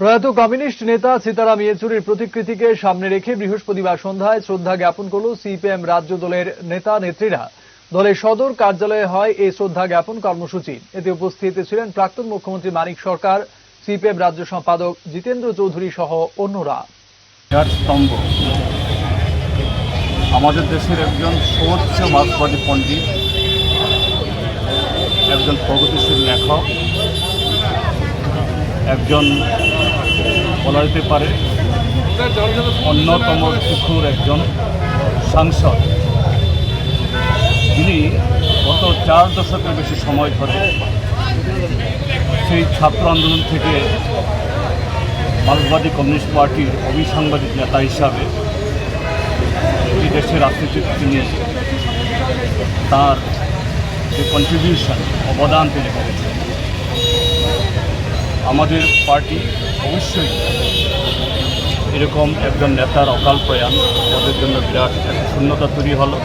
প্রয়াত কমিউনিস্ট নেতা সীতারাম ইয়েচুরির প্রতিকৃতিকে সামনে রেখে বৃহস্পতিবার সন্ধ্যায় শ্রদ্ধা জ্ঞাপন করল সিপিএম রাজ্য দলের নেতা নেত্রীরা। দলের সদর কার্যালয়ে হয় এই শ্রদ্ধা জ্ঞাপন কর্মসূচি। এতে উপস্থিত ছিলেন প্রাক্তন মুখ্যমন্ত্রী মানিক সরকার, সিপিএম রাজ্য সম্পাদক জিতেন্দ্র চৌধুরী সহ অন্যরা। আমাদের দেশের একজন সর্বোচ্চ মার্ক্সবাদী পণ্ডিত, একজন প্রগতিশীল লেখক, একজন বলা যেতে পারে, অন্যতম শিশুর একজন সাংসদ। যিনি গত চার দশকের বেশি সময় ধরে সেই ছাত্র আন্দোলন থেকে মার্ক্সবাদী কমিউনিস্ট পার্টির অবিসাংবাদিক নেতা হিসাবে এই দেশের রাজনীতিতে তিনি তার যে কন্ট্রিবিউশন অবদান তিনি করেছেন। আমাদের পার্টি অবশ্যই এরকম একজন নেতার অকাল প্রয়াণ আমাদের জন্য বিরাট শূন্যতা তৈরি হলো।